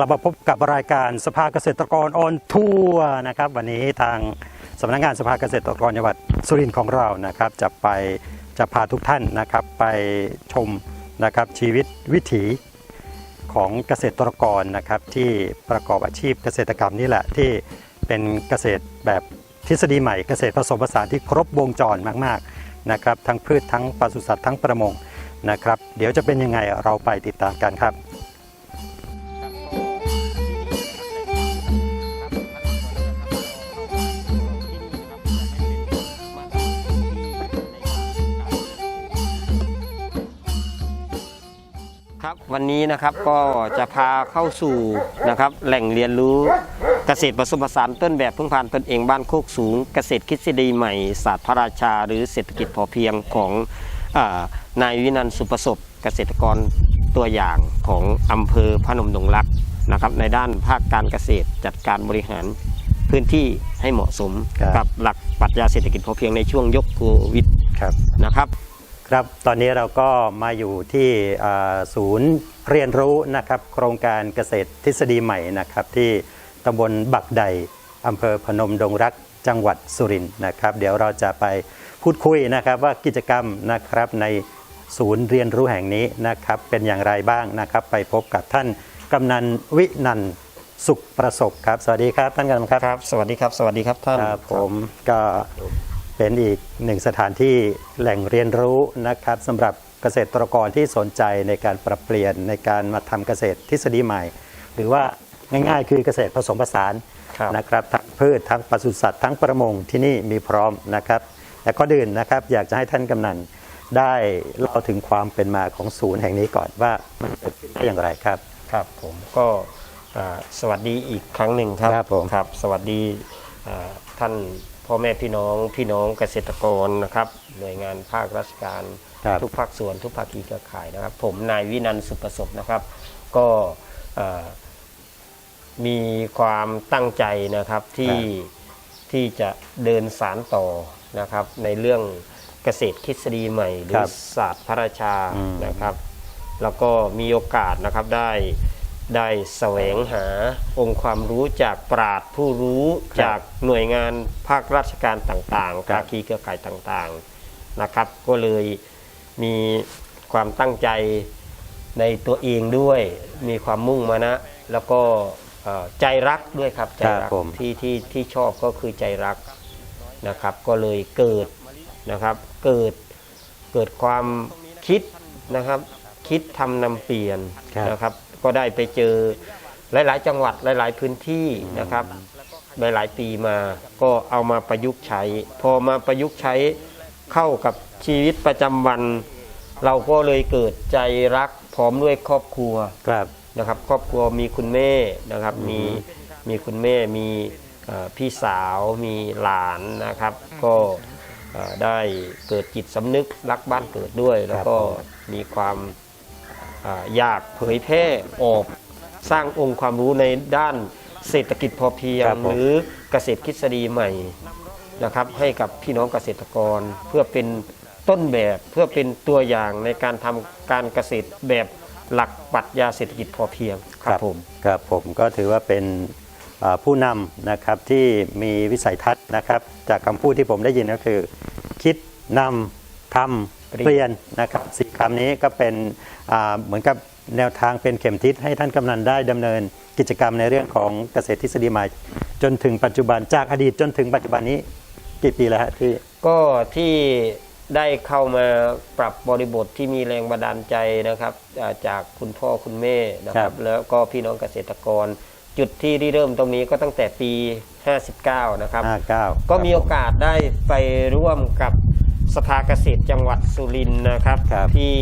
สวัสดีครับกลับมาพบกับรายการสภาเกษตรกรออนทัวร์นะครับ วันนี้ทางสำนักงานสภาเกษตรกรจังหวัดสุรินทร์ของเรานะครับ จะไปจะพาทุกท่านนะครับไปชมนะครับชีวิตวิถีของเกษตรกรนะครับที่ประกอบอาชีพเกษตรกรรมนี่แหละที่เป็นเกษตรแบบทฤษฎีใหม่เกษตรผสมผสานที่ครบวงจรมากๆนะครับทั้งพืชทั้งปศุสัตว์ทั้งประมงนะครับ เดี๋ยวจะเป็นยังไงเราไปติดตามกันครับ วันนี้นะครับก็จะพาเข้าสู่นะครับแหล่งเรียนรู้เกษตรผสมผสานต้นแบบพึ่งพานตนเองบ้านโคกสูง เกษตรคิดทฤษฎีใหม่ศาสตร์พระราชา หรือเศรษฐกิจพอเพียงของอนายวินันท์สุประสบเกษตรกรตัวอย่างของอำเภอพนมดงรักนะครับในด้านภาคการเกษตรจัดการบริหารพื้นที่ให้เหมาะสมกับหลักปรัชญาเศรษฐกิจพอเพียงในช่วงยกโควิดนะครับ ครับตอนนี้เราก็มาอยู่ที่อ่าศูนย์เรียนรู้นะครับโครงการเกษตรทฤษฎีใหม่นะครับที่ตำบลบักใดอำเภอพนมดงรักจังหวัดสุรินทร์นะครับ เดี๋ยวเราจะไปพูดคุยนะครับว่ากิจกรรมนะครับในศูนย์เรียนรู้แห่งนี้นะครับเป็นอย่างไรบ้างนะครับ ไปพบกับท่านกำนันวินันท์สุขประสบครับ สวัสดีครับท่านกำนันครับครับ สวัสดีครับสวัสดีครับท่านครับผมก็ เป็นอีกหนึ่งสถานที่แหล่งเรียนรู้นะครับสำหรับเกษตรกรที่สนใจในการปรับเปลี่ยนในการมาทำเกษตรทฤษฎีใหม่ หรือว่าง่ายๆ คือเกษตรผสมผสานครับนะครับทั้งพืชทั้งปศุสัตว์ทั้งประมงที่นี่มีพร้อมนะครับและก็ดื่นนะครับอยากจะให้ท่านกำนันได้เล่าถึงความเป็นมาของศูนย์แห่งนี้ก่อนว่ามันเกิดขึ้นได้อย่างไรครับ ครับผมก็อ่าสวัสดีอีกครั้งหนึ่งครับครับผม ครับ สวัสดีอ่าท่าน พ่อแม่พี่น้องพี่น้องเกษตรกรนะครับ หน่วยงานภาคราชการ ครับ ทุกภาคส่วนทุกภาคีเครือข่ายนะครับ ผมนายวินันท์สุประสบนะครับ ก็อ่ามีความตั้งใจนะครับที่ที่จะเดินสารต่อนะครับ ในเรื่องเกษตรทฤษฎีใหม่ หรืครัอบศาสตร์พระราชาอืม นะครับ แล้วก็มีโอกาสนะครับได้ ได้แสวงหาองค์ความรู้จากปราดผู้รู้ครับจากหน่วยงานภาคราชการต่างๆครับภาคีเครือข่ายต่างๆนะครับ ก็เลยมีความตั้งใจในตัวเองด้วย มีความมุ่งมานะ แล้วก็เอ่อใจรักด้วยครับใจครัรับกผมที่ที่ที่ชอบก็คือใจรักนะครับ ก็เลยเกิดนะครับ เกิดเกิดความคิดนะครับ คิดทำนำเปลี่ยนครับนะครับ ก็ได้ไปเจอหลาย ๆ จังหวัดหลาย ๆ พื้นที่นะครับ หลาย ๆ ปีมาก็เอามาประยุกต์ใช้ พอมาประยุกต์ใช้เข้ากับชีวิตประจำวัน เราก็เลยเกิดใจรักพร้อมด้วยครอบครัว ครับ นะครับครอบครัวมีคุณแม่นะครับมีมีคุณแม่มีเอ่อพี่สาวมีหลานนะครับ ก็เอ่อได้เกิดจิตสำนึกรักบ้านเกิดด้วย แล้วก็มีความ อ่าอยากเผยแพร่ออกสร้างองค์ความรู้ในด้านเศรษฐกิจพอเพียงครับผมหรือเกษตรทฤษฎีใหม่นะครับให้กับพี่น้องเกษตรกรเพื่อเป็นต้นแบบเพื่อเป็นตัวอย่างในการทำการเกษตรแบบหลักปรัชญาเศรษฐกิจพอเพียงครับผมครับผมก็ถือว่าเป็นเอ่อผู้นำนะครับที่มีวิสัยทัศน์นะครับ จากคำพูดที่ผมได้ยินก็คือ คิดนำทำเปลี่ยนนะครับสี่ คำนี้ก็เป็นอ่าเหมือนกับแนวทางเป็นเข็มทิศให้ท่านกำนันได้ดำเนินกิจกรรมในเรื่องของเกษตรทฤษฎีใหม่จนถึงปัจจุบันจากอดีตจนถึงปัจจุบันนี้กี่ปีแล้วฮะที่ก็ที่ได้เข้ามาปรับบริบทที่มีแรงบันดาลใจนะครับอ่าจากคุณพ่อคุณแม่นะคครัรับบแล้วก็พี่น้องเกษตรกร จุดที่ริเริ่มตรงนี้ก็ตั้งแต่ปี 59 นะครับ 59 ก็มีโอกาสได้ไปร่วมกับ สภาเกษตรจังหวัดสุรินทร์นะครับ ครับที่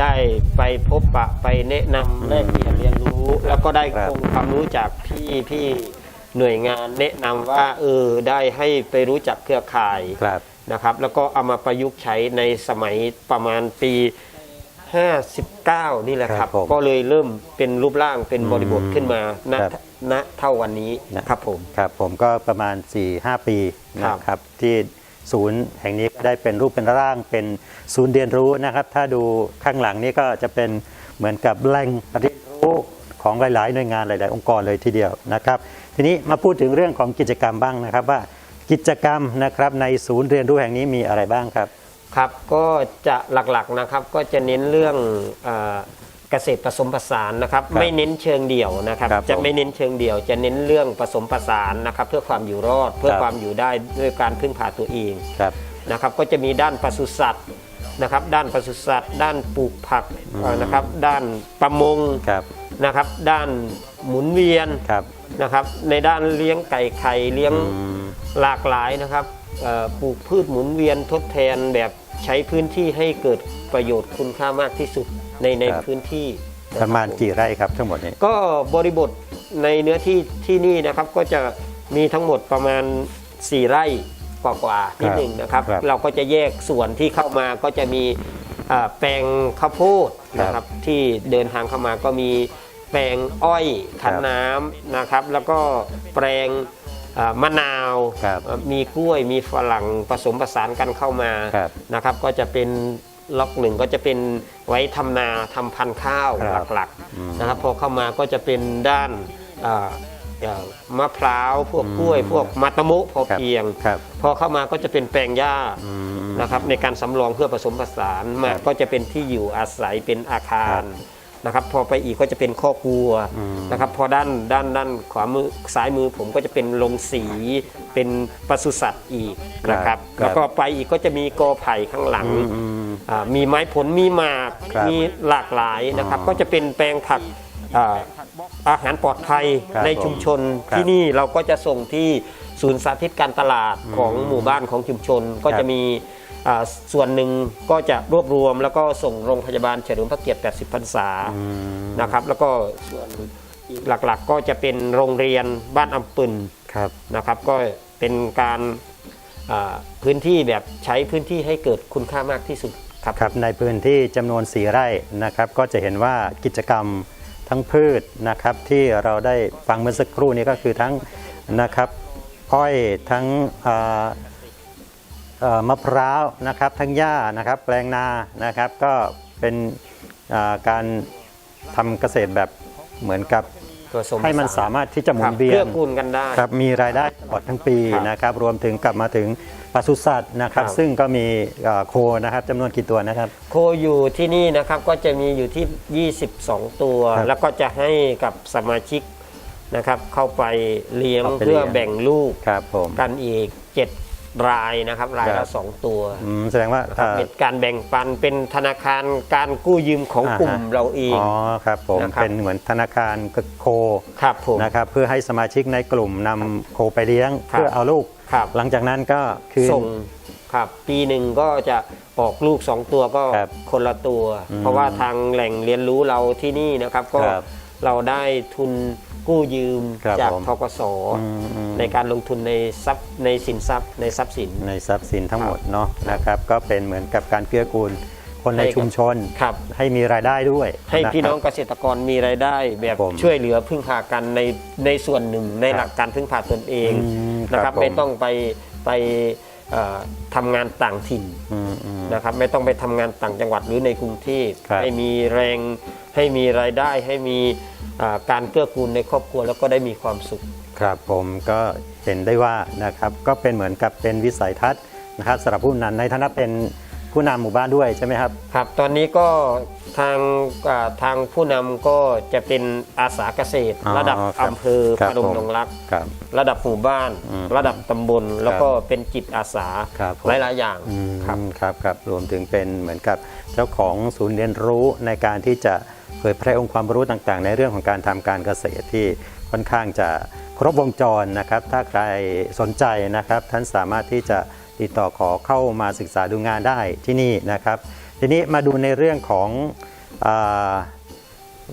ได้ไปพบปะไปแนะนำแลกเปลี่ยนเรียนรู้ แล้วก็ได้ครับ องค์ความรู้จากพี่พี่หน่วยงานแนะนำว่าเออได้ให้ไปรู้จักเครือข่าย ครับ นะครับแล้วก็เอามาประยุกต์ใช้ในสมัยประมาณปี 59 นี่แหละคครัรับบผมก็เลยเริ่มเป็นรูปร่างเป็นบริบทขึ้นมาณครับณเท่าวันนี้นะครับผม ครับผมก็ประมาณ 4-5 ปีครับนะครับที่ ศูนย์แห่งนี้ได้เป็นรูปเป็นร่างเป็นศูนย์เรียนรู้นะครับ ถ้าดูข้างหลังนี้ก็จะเป็นเหมือนกับแหล่งเรียนรู้ของหลาย ๆ หน่วยงานหลาย ๆ องค์กรเลยทีเดียวนะครับ ทีนี้มาพูดถึงเรื่องของกิจกรรมบ้างนะครับว่ากิจกรรมนะครับในศูนย์เรียนรู้แห่งนี้มีอะไรบ้างครับ ครับก็จะหลักๆนะครับก็จะเน้นเรื่อง เอ่อเกษตรผสมผสานนะครับครับไม่เน้นเชิงเดี่ยวนะครับ ครับผมจะไม่เน้นเชิงเดี่ยว จะเน้นเรื่องผสมผสานนะครับ เพื่อความอยู่รอดเพื่อครับ ความอยู่ได้ด้วยการพึ่งพาตัวเองครับ นะครับก็จะมีด้านปศุสัตว์นะครับ ด้านปศุสัตว์ ด้านปลูกผักเอ่อนะครับ ด้านประมงครับนะครับ ด้านหมุนเวียนครับนะครับ ในด้านเลี้ยงไก่ไข่เลี้ยง อืม หลากหลายนะครับเอ่อปลูกพืชหมุนเวียนทดแทนแบบใช้พื้นที่ให้เกิดประโยชน์คุณค่ามากที่สุด ในในครับ พื้นที่นคปบระมาณผ กี่ไร่ครับทั้งหมดนี้ ก็บริบทในเนื้อที่ที่นี่นะครับก็จะมีทั้งหมดประมาณ 4 ไร่กว่าๆนิดหนึ่งนะครับ ครับเราก็จะแยกส่วนที่เข้ามาก็จะมีอ่าแปลงข้าวโพดนะคครัรับบที่เดินทางเข้ามาก็มีแปลงอ้อยคันน้ำนะครับ แล้วก็แปลงอ่ามะนาวครับเอ่อมีกล้วยมีฝรั่งผสมผสานกันเข้ามาครับ นะครับ ก็จะเป็น ล็อกหนึ่งก็จะเป็นไว้ทำนาทำพันธุ์ข้าวครับหลักๆนะครับพอเข้ามาก็จะเป็นด้านอ่าเอ่อมะพร้าวพวกกล้วย พวกมัตตะมุพอครับเพียงครับพอเข้ามาก็จะเป็นแปลงหญ้าอืมนะครับในการสำรองเพื่อผสมผสานมาครับก็จะเป็นที่อยู่อาศัยเป็นอาคารครับ นะครับพอไปอีกก็จะเป็นข้อกลัวอืมนะครับพอด้านด้านด้านขวามือซ้ายมือผมก็จะเป็นโรงสี เป็นปศุสัตว์อีกนะครับครับแล้วก็ไปอีกก็จะมีกอไผ่ข้างหลังอืมอืมอ่ามีไม้ผลมีหมากครับมีหลากหลายนะครับอ๋อก็จะเป็นแปลงผักอ่าอาหารปลอดภัยครับในชุมชนครับที่นี่เราก็จะส่งที่ศูนย์สาธิตการตลาดของหมู่บ้านของชุมชนก็ครัจะบมีอ่า ส่วนหนึ่งก็จะรวบรวมแล้วก็ส่งโรงพยาบาลเฉลิมพระเกียรติ 80 พรรษาอืมนะครับ แล้วก็ส่วนอีกหลักๆ ก็จะเป็นโรงเรียนบ้านอำปึนครับนะครับ ก็เป็นการอ่าพื้นที่แบบใช้พื้นที่ให้เกิดคุณค่ามากที่สุดครับครับในพื้นที่จำนวน4ไร่นะครับ ก็จะเห็นว่ากิจกรรมทั้งพืชนะครับที่เราได้ฟังเมื่อสักครู่นี้ก็คือทั้งนะครับอ้อยทั้งอ่าเอ่อ มะพร้าวนะครับทั้งหญ้านะครับแปลงนานะครับก็เป็นอ่าการทำเกษตรแบบเหมือนกับตัวสมให้มันสามารถที่จะหมุครันบเวียเพื่นอกูลกันได้ครับมีรายได้ตลอดทั้งปีครับนะครับรวมถึงกลับมาถึงปศุสัตว์นะครับครับซึ่งก็มีเอ่อโคนะครับจำนวนกี่ตัวนะครับ โคอยู่ที่นี่นะครับก็จะมีอยู่ที่ 22 ตัวครับแล้วก็จะให้กับสมาชิกนะครับ เข้าไปเลี้ยงเข้าไปเพื่อเลี้ยงแบ่งลูกครับผมกันอีก 7 รายนะครับรายครัละบ สองตัวอืมแสดงว่านะครับเอ่อ เป็นการแบ่งปันเป็นธนาคารการกู้ยืมของอ่ากลุ่มฮะเราเอง อ๋อครับผมนะครับ เป็นเหมือนธนาคารโคครับผม นะครับเพื่อให้สมาชิกในกลุ่มนำโคไปเลี้ยง ครับ เพื่อเอาลูก ครับหลังจากนั้นก็คือส่งครับปีหนึ่งก็จะออกลูก2ตัวก็ครับคนละตัว อืมเพราะว่าทางแหล่งเรียนรู้เราที่นี่นะครับก็ครับ เราได้ทุน กู้ยืมครับจากผมทกสอืมอืม ในการลงทุนในทรัพย์ในสินทรัพย์ในทรัพย์สิน ในทรัพย์สินทั้งหมดเนาะนะครับ ก็เป็นเหมือนกับการเกื้อกูลคนในให้กับ ชุมชน ครับ ให้มีรายได้ด้วยให้ะครับพี่น้องเกษตรกรมีรายได้ แบบผมช่วยเหลือพึ่งพากันในในส่วนหนึ่งในครับหลักการพึ่งพาตนเองอืมนะครับผม ไม่ต้องไปไปเอ่อทำงานต่างถิ่นอืมอืม นะครับไม่ต้องไปทำงานต่างจังหวัดหรือในกรุงเทพครับ ให้มีแรงให้มีรายได้ให้มีอ่า การเกื้อกูลในครอบครัวแล้วก็ได้มีความสุข ครับผมก็เห็นได้ว่านะครับก็เป็นเหมือนกับเป็นวิสัยทัศน์นะครับสำหรับผู้นำในฐานะเป็นผู้นำหมู่บ้านด้วยใช่ไหมครับครับ ตอนนี้ก็ทางอ่าทางผู้นำก็จะเป็นอาสาเกษตรอ๋อระดับครับอำเภอครัพบนมผมดงรักครับระดับหมู่บ้านอืมระดับตำบล แล้วก็เป็นจิตอาสาครับผมหลายๆอย่างอืมครับครับครับรวมถึงเป็นเหมือนกับเจ้าของศูนย์เรียนรู้ในการที่จะ เผยแพร่องค์ความรู้ต่างๆ ในเรื่องของการทำการเกษตรที่ค่อนข้างจะครบวงจรนะครับ ถ้าใครสนใจนะครับ ท่านสามารถที่จะติดต่อขอเข้ามาศึกษาดูงานได้ที่นี่นะครับ ทีนี้มาดูในเรื่องของอา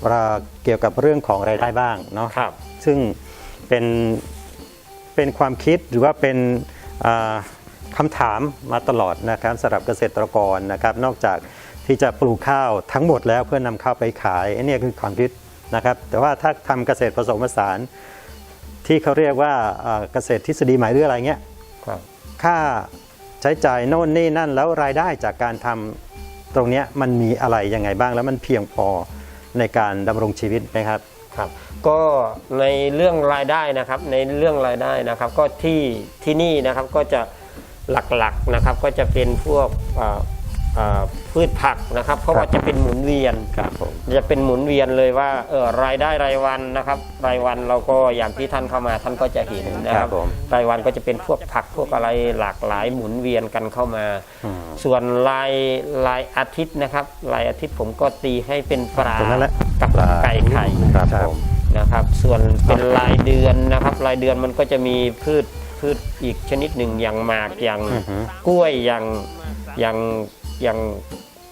อ่าเกี่ยวกับเรื่องของรายได้บ้างเนาะครับซึ่งเป็นเป็นความคิดหรือว่าเป็นอ่าคำถามมาตลอดนะครับสำหรับเกษตรกรนะครับ นอกจาก ที่จะปลูกข้าวทั้งหมดแล้วเพื่อนำข้าวไปขายอันนี้คือความคิดนะครับ แต่ว่าถ้าทำเกษตรผสมผสาน ที่เขาเรียกว่าอ่าเกษตรทฤษฎีใหม่หรืออะไรเงี้ยครับค่าใช้จ่ายโน่นนี่นั่นแล้วรายได้จากการทำตรงเนี้ยมันมีอะไรยังไงบ้างแล้วมันเพียงพอในการดำรงชีวิตไหมครับครับก็ในเรื่องรายได้นะครับในเรื่องรายได้นะครับ ก็ที่ที่นี่นะครับก็จะหลักๆนะครับก็จะเป็นพวกเอ่อเอ่อ พืชผักนะครับ เพราะว่าจะเป็นหมุนเวียนครับผมจะเป็นหมุนเวียนเลยว่าเออรายได้รายวันนะครับ รายวันเราก็อย่างที่ท่านเข้ามาท่านก็จะเห็นนะคครัรับบผมรายวันก็จะเป็นพวกผักพวกอะไรหลากหลายหมุนเวียนกันเข้ามาอืมส่วนรายรายอาทิตย์นะครับ รายอาทิตย์ผมก็ตีให้เป็นปลาตรงนั้นแหละกับไก่ไข่ครับผมนะครับ ส่วนเป็นรายเดือนนะครับ รายเดือนมันก็จะมีพืชพืชอีกชนิดหนึ่งอย่างหมากอย่างอือฮึกล้วยอย่างอย่าง อย่าง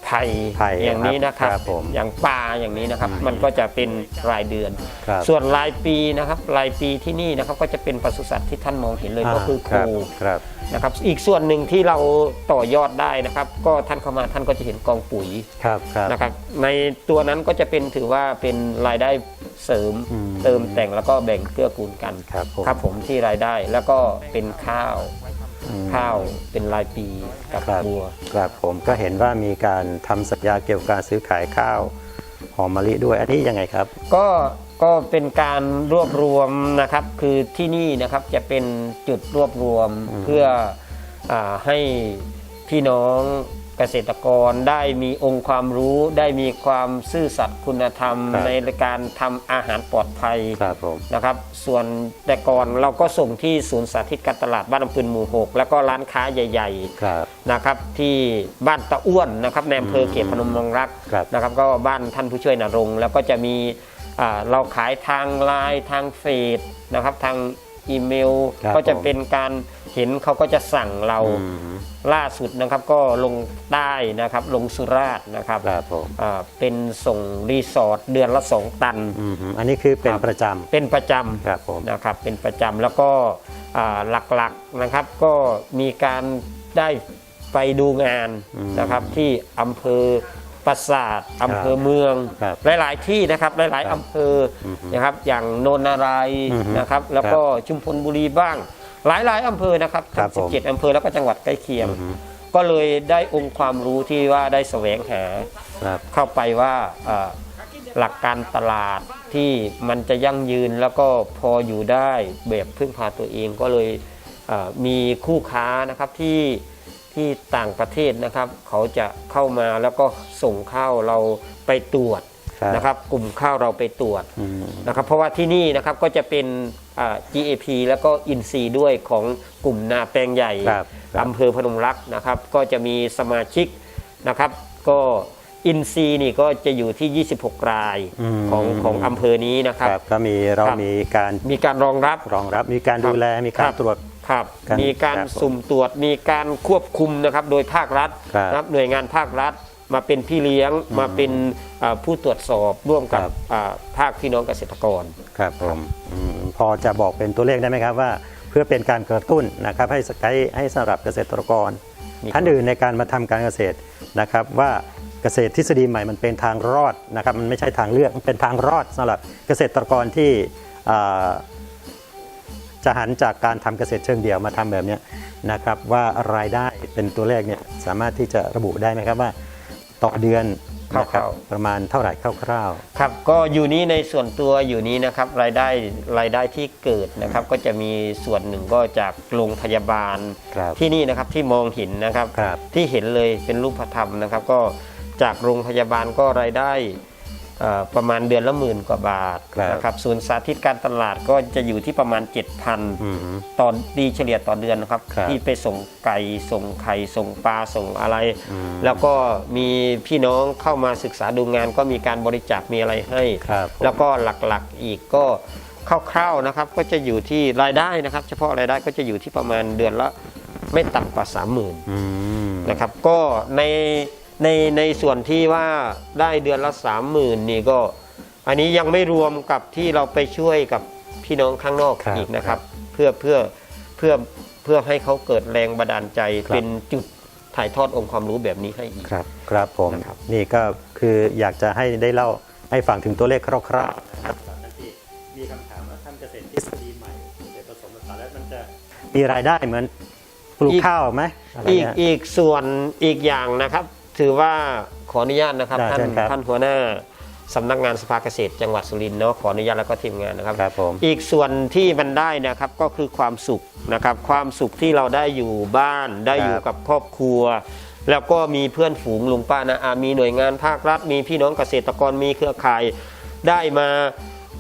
ไผ่ไผ่อย่างนี้นะครับครับผมอย่างปลาอย่างนี้นะครับ มันก็จะเป็นรายเดือน ครับส่วนรายปีนะครับ รายปีที่นี่นะครับก็จะเป็นปศุสัตว์ที่ท่านมองเห็นเลยก็คือโครับครับ นะครับ อีกส่วนหนึ่งที่เราต่อยอดได้นะครับ ก็ท่านเข้ามาท่านก็จะเห็นกองปุ๋ยครับครับ นะครับ ในตัวนั้นก็จะเป็นถือว่าเป็นรายได้เสริมอืมเติมแต่งแล้วก็แบ่งเกื้อกูลกันครับผม ครับผมที่รายได้แล้วก็เป็นข้าวอืม ข้าวเป็นรายปีกับครับบัว ครับผมก็เห็นว่ามีการทำสัญญาเกี่ยวกับการซื้อขายข้าวหอมมะลิด้วย อันนี้ยังไงครับ ก็ก็เป็นการรวบรวมนะครับคือที่นี่นะครับจะเป็นจุดรวบรวมอืมเพื่ออาให้พี่น้อง เกษตรกรได้มีองค์ความรู้ ได้มีความซื่อสัตย์คุณธรรมในการทำอาหารปลอดภัยครับผม นะครับ ส่วนแต่ก่อนเราก็ส่งที่ศูนย์สาธิตการตลาดบ้านลำปืนหมู่หกแล้วก็ร้านค้าใหญ่ ๆ ครับ นะครับที่บ้านตะอ้วนนะครับในอำเภอเขตพนมเมืองรักครับนะครับ ก็บ้านท่านผู้ช่วยนรงค์แล้วก็จะมีอ่าเราขายทางไลน์ทางเฟซนะครับทาง อีเมล ครับก็จะผม เป็นการเห็นเขาก็จะสั่งเราอืมล่าสุดนะครับ ก็ลงใต้นะครับ ลงสุราษฎร์นะครับครับผมอ่าเป็นส่งรีสอร์ทเดือนละสองตัน อืมอันนี้คือเป็นครับ ประจเป็นประจำครับผมำนะครับ เป็นประจำแล้วก็อ่าหลักๆนะครับ ก็มีการได้ไปดูงานอืมนะครับที่อำเภอ ปราสาทอำเภอเมือง ครับหลาย ๆ ที่นะครับหลายครับๆอำเภอออฮึนะครับอย่างโนนนารายณ์อือฮึนะครับ แล้วก็ชุมพลบุรีบ้าง หลาย ๆอำเภอนะครับครัทั้บงผม 17อำเภอแล้วก็จังหวัดใกล้เคียงอือฮึก็เลยได้องค์ความรู้ที่ว่าได้แสวงหา ครับ เข้าไปว่าเอ่อหลักการตลาดที่มันจะยั่งยืนแล้วก็พออยู่ได้แบบพึ่งพาตัวเองก็เลยเอ่อมีคู่ค้านะครับที่ ที่ต่างประเทศนะครับ เขาจะเข้ามาแล้วก็ส่งข้าวเราไปตรวจครับนะครับ กลุ่มข้าวเราไปตรวจอืมนะครับ เพราะว่าที่นี่นะครับก็จะเป็นอ่า GAP แล้วก็อินซีด้วยของกลุ่มนาแปลงใหญ่ครับครับอำเภอพนมรักนะครับ ก็จะมีสมาชิกนะครับ ก็อินซีนี่ก็จะอยู่ที่ 26 รายอืมของของอำเภอนี้นะครับครับก็มีเราครับมีการมีการรองรับรองรับมีการดูแลมีการครับตรวจ ครับกันมีการครับผมสุ่มตรวจมีการควบคุมนะครับ โดยภาครัฐครับนะครับหน่วยงานภาครัฐ มาเป็นพี่เลี้ยงมาเป็นอ่าผู้ตรวจสอบร่วมกับครับ อ่าภาคพี่น้องเกษตรกร ครับผมอืมพอจะบอกเป็นตัวเลขได้ไหมครับว่า เพื่อเป็นการกระตุ้นนะครับให้ให้ให้สำหรับเกษตรกรมี ท่านอื่นในการมาทำการเกษตรนะครับ ว่าเกษตรทฤษฎีใหม่มันเป็นทางรอดนะครับมันไม่ใช่ทางเลือกมันเป็นทางรอดสำหรับเกษตรกรที่อ่า จะหันจากการทำเกษตรเชิงเดี่ยวมาทำแบบเนี้ยนะครับว่ารายได้เป็นตัวเลขเนี่ยสามารถที่จะระบุได้ไหมครับว่า ต่อเดือนนะคคร่ารับวประมาณเท่าไหร่คร่าวครับก็อยู่นี้ในส่วนตัวอยู่นี้นะครับรายได้รายได้ที่เกิดนะครับก็จะมีส่วนหนึ่งก็จากโรงพยาบาลครับที่นี่นะครับที่มองเห็นนะครับครับที่เห็นเลยเป็นรูปธรรมนะครับ ก็จากโรงพยาบาลก็รายได้เอ่อ ประมาณเดือนละหมื่นกว่าบาทครับนะครับส่วนสาธิตการตลาดก็จะอยู่ที่ประมาณๆอื7,000มตอนดีเฉลี่ยต่อเดือนนะครับครับ ที่ไปส่งไก่ส่งไข่ส่งปลาส่งอะไรอืมแล้วก็มีพี่น้องเข้ามาศึกษาดูงานก็มีการบริจาคมีอะไรให้ครับผมแล้วก็หลักๆอีกก็คร่าวๆนะครับก็จะอยู่ที่รายได้นะครับ เฉพาะรายได้ก็จะอยู่ที่ประมาณเดือนละไม่ต่ำกว่า 30,000อืมนะครับก็ใน ในในส่วนที่ว่าได้เดือนละ30,000นี่ก็อันนี้ยังไม่รวมกับที่เราไปช่วยกับพี่น้องข้างนอกครับอีกนะครับ เพื่อเพื่อเพื่อเพื่อให้เขาเกิดแรงบันดาลใจครับ เป็นจุดถ่ายทอดองค์ความรู้แบบนี้ให้อีก ครับครับผมนะครับ นี่ก็คืออยากจะให้ได้เล่าให้ฟังถึงตัวเลขคร่าวๆนะครับที่มีคำถามว่าทำเกษตรทฤษฎีใหม่เกษตรผสมผสานแล้วมันจะมีรายได้เหมือนปลูกอีก ข้าวไหมอะไรอีกเงี้ยอีกส่วนอีกอย่างนะครับ ถือว่าขออนุญาตนะครับได้ท่านเชิญครับท่านหัวหน้าสำนักงานสภาเกษตรจังหวัดสุรินทร์เนาะขออนุญาตแล้วก็ทีมงานนะครับ ครับผม อีกส่วนที่มันได้นะครับก็คือความสุขนะครับ ความสุขที่เราได้อยู่บ้านได้อยู่กับครอบครัว แล้วก็มีเพื่อนฝูงลุงป้านะอามีหน่วยงานภาครัฐ มีพี่น้องเกษตรกรมีเครือข่ายได้มา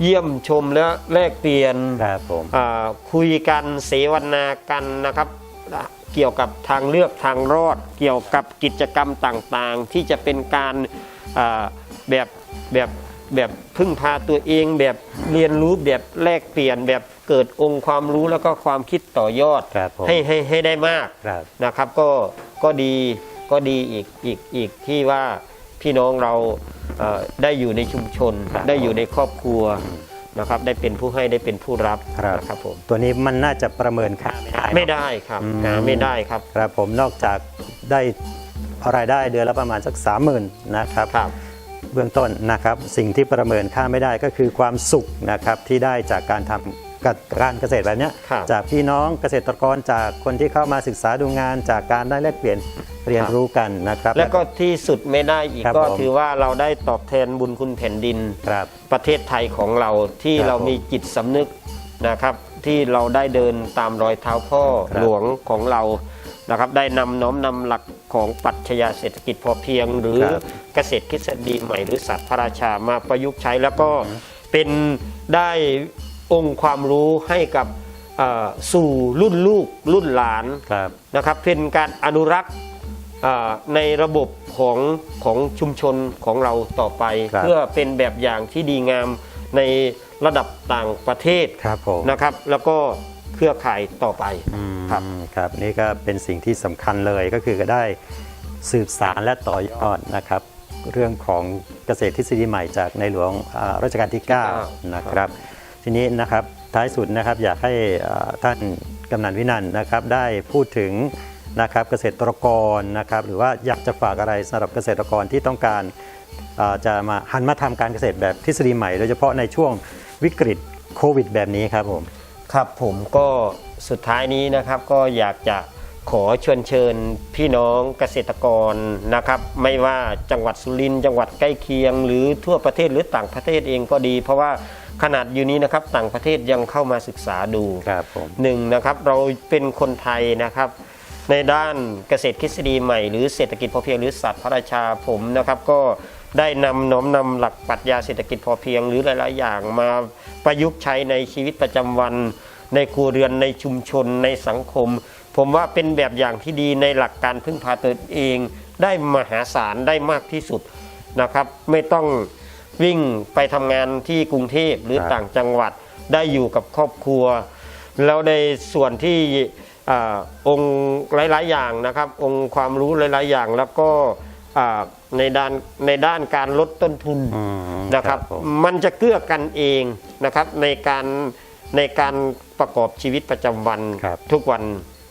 เยี่ยมชมและแลกเปลี่ยน ครับผม อ่าคุยกันเสวนากันนะครับ เกี่ยวกับทางเลือกทางรอด เกี่ยวกับกิจกรรมต่างๆ ที่จะเป็นการอ่าแบบแบบแบบพึ่งพาตัวเองแบบเรียนรู้แบบแลกเปลี่ยนแบบเกิดองค์ความรู้แล้วก็ความคิดต่อยอดครับผมให้ให้ให้ได้มากครับนะครับก็ก็ดีก็ดีอีกอีกอีกที่ว่าพี่น้องเราเอ่อได้อยู่ในชุมชนครับได้อยู่ในครอบครัว นะครับได้เป็นผู้ให้ได้เป็นผู้รับครับ นะครับผมตัวนี้มันน่าจะประเมินค่าไม่ได้ ไม่ได้ครับอืม หาไม่ได้ครับ ครับผมนอกจากได้รายได้เดือนละประมาณสักสามหมื่นนะครับครับ เบื้องต้นนะครับสิ่งที่ประเมินค่าไม่ได้ก็คือความสุขนะครับที่ได้จากการทำ การเกษตรแบบเนี้ยครับจากพี่น้องเกษตรกรจากคนที่เข้ามาศึกษาดูงานจากการได้แลกเปลี่ยนเรียนรู้กันนะครับ แล้วก็ที่สุดไม่ได้อีกครับก็ผม ถือว่าเราได้ตอบแทนบุญคุณแผ่นดิน ครับ ประเทศไทยของเราที่ครับเรามีจิตสำนึกนะครับ ที่เราได้เดินตามรอยเท้าพ่อครับหลวงของเรานะครับ ได้นำน้อมนำหลักของปรัชญาเศรษฐกิจพอเพียง หรือครับเกษตรทฤษฎีใหม่หรือศาสตร์พระราชามาประยุกต์ใช้แล้วก็เป็นได้ องค์ความรู้ให้กับเอ่อสู่รุ่นลูกรุ่นหลานครับนะครับเป็นการอนุรักษ์อ่าในระบบของของชุมชนของเราต่อไปครับเพื่อเป็นแบบอย่างที่ดีงามในระดับต่างประเทศครับผมนะครับ แล้วก็เครือข่ายต่อไปอืมครับครับนี่ก็เป็นสิ่งที่สำคัญเลยก็คือก็ได้สืบสารและต่อยอดนะครับ เรื่องของเกษตรทฤษฎีใหม่จากในหลวงอ่ารัชกาลที่ 9 นะครับ ทีนี้นะครับท้ายสุดนะครับอยากให้ท่านกำนันวินันท์นะครับได้พูดถึงนะครับเกษตรกรนะครับหรือว่าอยากจะฝากอะไรสำหรับเกษตรกรที่ต้องการจะมาหันมาทำการเกษตรแบบทฤษฎีใหม่ โดยเฉพาะในช่วงวิกฤตโควิด แบบนี้ครับผมครับผมก็สุดท้ายนี้นะครับก็อยากจะขอเชิญเชิญพี่น้องเกษตรกรนะครับ ไม่ว่าจังหวัดสุรินทร์จังหวัดใกล้เคียง หรือทั่วประเทศหรือต่างประเทศเองก็ดี เพราะว่า ขนาดอยู่นี้นะครับต่างประเทศยังเข้ามาศึกษาดูครับผมหนึ่งนะครับเราเป็นคนไทยนะครับ ในด้านเกษตรทฤษฎีใหม่ หรือเศรษฐกิจพอเพียงหรือศาสตร์พระราชาผมนะครับ ก็ได้นำน้อมนำหลักปรัชญาเศรษฐกิจพอเพียง หรือหลาย ๆ อย่างมาประยุกต์ใช้ในชีวิตประจำวัน ในครัวเรือนในชุมชนในสังคม ผมว่าเป็นแบบอย่างที่ดีในหลักการพึ่งพาตนเอง ได้มหาศาลได้มากที่สุดนะครับ ไม่ต้อง วิ่งไปทำงานที่กรุงเทพหรือครับ ต่างจังหวัดได้อยู่กับครอบครัว แล้วในส่วนที่อ่าองค์หลาย ๆ อย่างนะครับ องค์ความรู้หลาย ๆ อย่างแล้วก็อ่าในด้านในด้านการลดต้นทุน อืมนะครับผมมันจะเกื้อกันเองนะครับในการในการประกอบชีวิตประจำวันครับทุกวัน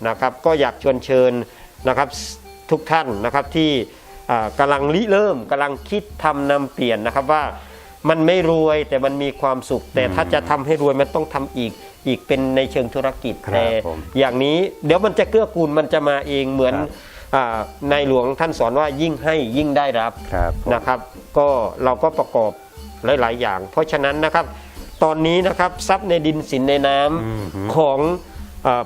นะครับ ก็อยากชวนเชิญนะครับทุกท่านนะครับที่อ่า กำลังริเริ่มกำลังคิดทำนำเปลี่ยนนะครับว่ามันไม่รวยแต่มันมีความสุข แต่ถ้าจะทำให้รวยมันต้องทำอีกอีกเป็นในเชิงธุรกิจครับแต่ผมอย่างนี้เดี๋ยวมันจะเกื้อกูลมันจะมาเองเหมือนครับอ่าในหลวงท่านสอนว่ายิ่งให้ยิ่งได้รับครับผมนะครับ ก็เราก็ประกอบหลาย ๆ อย่าง เพราะฉะนั้นนะครับ ตอนนี้นะครับทรัพย์ในดินสินในน้ำอืมฮึของเออ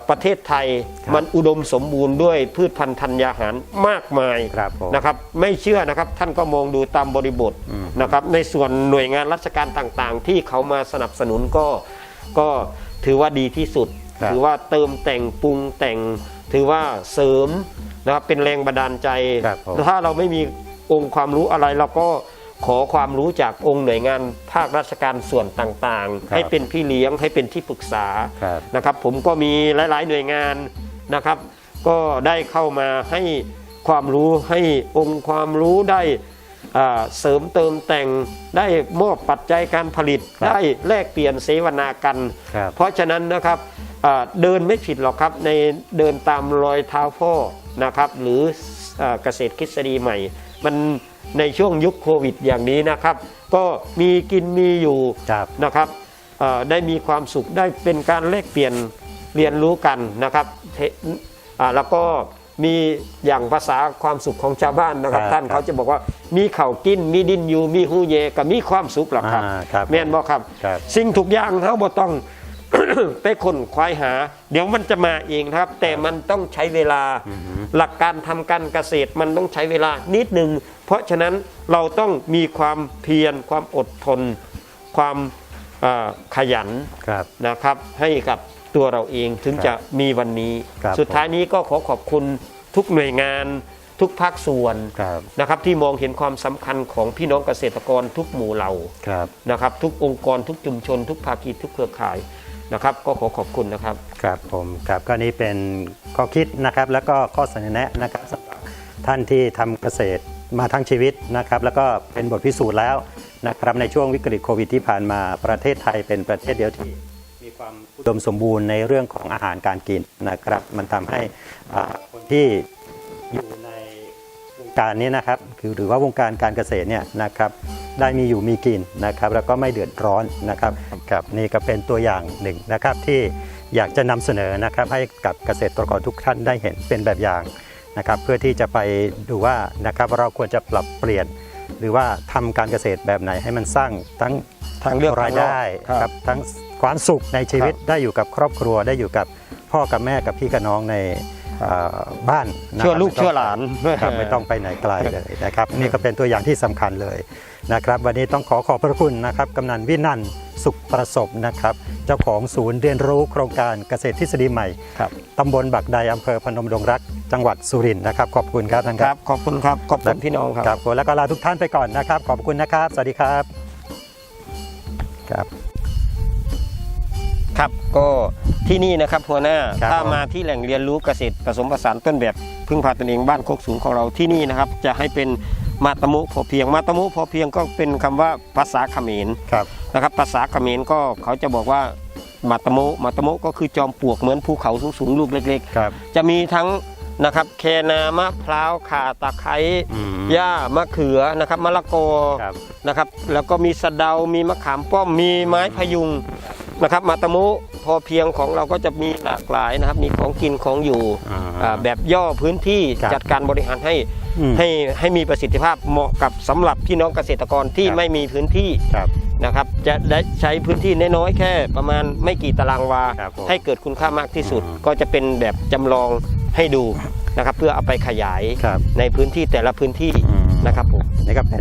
ประเทศไทยครับมันอุดมสมบูรณ์ด้วยพืชพันธุ์ธัญญาหารมากมายครับผมนะครับไม่เชื่อนะครับท่านก็มองดูตามบริบทอืมนะครับในส่วนหน่วยงานราชการต่างๆ ที่เขามาสนับสนุนก็ก็ถือว่าดีที่สุดครับถือว่าเติมแต่งปรุงแต่ง ถือว่าเสริมนะครับเป็นแรงบันดาลใจครับผมถ้าเราไม่มีองค์ความรู้อะไรเราก็ ขอความรู้จากองค์หน่วยงานภาคราชการส่วนต่างครับๆให้เป็นพี่เลี้ยงให้เป็นที่ปรึกษาครับนะครับ ผมก็มีหลาย ๆ หน่วยงานนะครับ ก็ได้เข้ามาให้ความรู้ให้องค์ความรู้ได้อ่าเสริมเติมแต่งได้มอบปัจจัยการผลิตครับได้แลกเปลี่ยนเสวนากันครับเพราะฉะนั้นนะครับอ่าเดินไม่ผิดหรอกครับในเดินตามรอยเท้าพ่อนะครับ หรืออาเกษตรทฤษฎีใหม่ มันในช่วงยุคโควิดอย่างนี้นะครับ ก็มีกินมีอยู่ครับ นะครับเอ่อได้มีความสุขได้เป็นการแลกเปลี่ยนเรียนรู้กันนะครับเทอ่าแล้วก็มีอย่างภาษาความสุขของชาวบ้านนะครับ ครับท่านครับเขาจะบอกว่ามีเข่าวกินมีดินอยู่มีหูเยก็มีความสุขหรอกครับอ่าครับแม่นบอกครับ ครับ สิ่งทุกอย่างเขาบ่ต้อง ไปคนควายหา เดี๋ยวมันจะมาเองนะครับ แต่มันต้องใช้เวลา หลักการทำการเกษตรมันต้องใช้เวลานิดหนึ่งเพราะฉะนั้นเราต้องมีความเพียรความอดทน ความเอ่อขยันครับนะครับ ให้กับตัวเราเองถึงครับจะมีวันนี้ครับสุดท้ายนี้ก็ขอขอบคุณทุกหน่วยงานทุกภาคส่วนครับนะครับที่มองเห็นความสำคัญของพี่น้องเกษตรกรทุกหมู่เหล่าครับนะครับ ทุกองค์กรทุกชุมชน ทุกภาคีทุกเครือข่าย นะครับ ก็ขอขอบคุณนะครับ ครับผมครับก็นี่เป็นข้อคิดนะครับ แล้วก็ข้อเสนอแนะนะครับสำหรับท่านที่ทำเกษตรมาทั้งชีวิตนะครับ แล้วก็เป็นบทพิสูจน์แล้วนะครับในช่วงวิกฤตโควิดที่ผ่านมาประเทศไทยเป็นประเทศเดียวที่มีความอุดมสมบูรณ์ในเรื่องของอาหารการกินนะครับ มันทำให้คนที่อยู่ในวงการนี้นะครับ คือหรือว่าวงการการเกษตรเนี่ยนะครับ ได้มีอยู่มีกินนะครับแล้วก็ไม่เดือดร้อนนะครับครับนี่ก็เป็นตัวอย่างหนึ่งนะครับที่อยากจะนำเสนอนะครับให้กับเกษตรกรทุกท่านได้เห็นเป็นแบบอย่างนะครับเพื่อที่จะไปดูว่านะครับเราควรจะปรับเปลี่ยน หรือว่าทำการเกษตรแบบไหนให้มันสร้างทั้งทางเลือกรายได้ทางรอดครับครับทั้งความสุขในชีวิตครับได้อยู่กับครอบครัวได้อยู่กับพ่อกับแม่กับพี่กับน้องในเอ่อบ้านนะครับชั่วลูกไม่ต้องชั่วหลาน ครับไม่ต้องไปไหนไกลเลยนะครับ นี่ก็เป็นตัวอย่างที่สำคัญเลยนะครับ วันนี้ต้องขอขอบพระคุณนะครับกำนันวินันท์สุขประสบนะครับ เจ้าของศูนย์เรียนรู้โครงการเกษตรทฤษฎีใหม่ครับ ตำบลบักใดอำเภอพนมดงรัก จังหวัดสุรินทร์นะครับ ขอบคุณครับท่านคครัรับบขอบคุณครับขอบคุณพี่น้องครับ ครับแล้วก็ลาทุกท่านไปก่อนนะครับ ขอบคุณนะครับ สวัสดีครับครับครับก็ ที่นี่นะครับหัวหน้าครับถ้าผมมาที่แหล่งเรียนรู้เกษตรผสมผสานต้นแบบพึ่งพาตนเองบ้านโคกสูงของเราที่นี่นะครับ จะให้เป็นมาตะมุพอเพียง มาตะมุพอเพียงก็เป็นคำว่าภาษาเขมรครับ นะครับ ภาษาเขมรก็เขาจะบอกว่ามาตะมุมาตะมุก็คือจอมปลวกเหมือนภูเขาสูงๆลูกเล็กครับๆจะมีทั้งนะครับแคนามะพร้าวข่าตะไคร้อืม หญ้ามะเขือนะครับมะละกอครับ นะครับ แล้วก็มีสะเดา มีมะขามป้อมมีไม้พยุง นะครับ มาตะมุพอเพียงของเราก็จะมีหลากหลายนะครับ มีของกินของอยู่อ่าอ่าแบบย่อพื้นที่ครับจัดการบริหารให้อืมให้ให้มีประสิทธิภาพเหมาะกับสำหรับพี่น้องเกษตรกรที่ครับ ไม่มีพื้นที่ ครับ นะครับจะได้ใช้พื้นที่น้อยๆแค่ประมาณไม่กี่ตารางวา ครับผมให้เกิดคุณค่ามากที่สุด อืม ก็จะเป็นแบบจำลองให้ดูนะครับ เพื่อเอาไปขยายครับ ในพื้นที่แต่ละพื้นที่อืม นะครับผม นี่ก็เป็น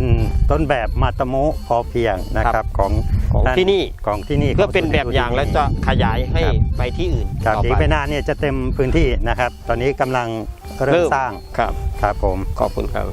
ต้นแบบมาตะมุพอเพียงนะครับของของท่าที่นี่ของที่นี่เพื่อเป็นแบบอย่างและจะขยายให้ครับไปที่อื่นครับต่ออีกไปไม่นานเนี่ยจะเต็มพื้นที่นะครับ ตอนนี้กำลังเริ่มเริ่มสร้างครับครับผมขอบคุณครับ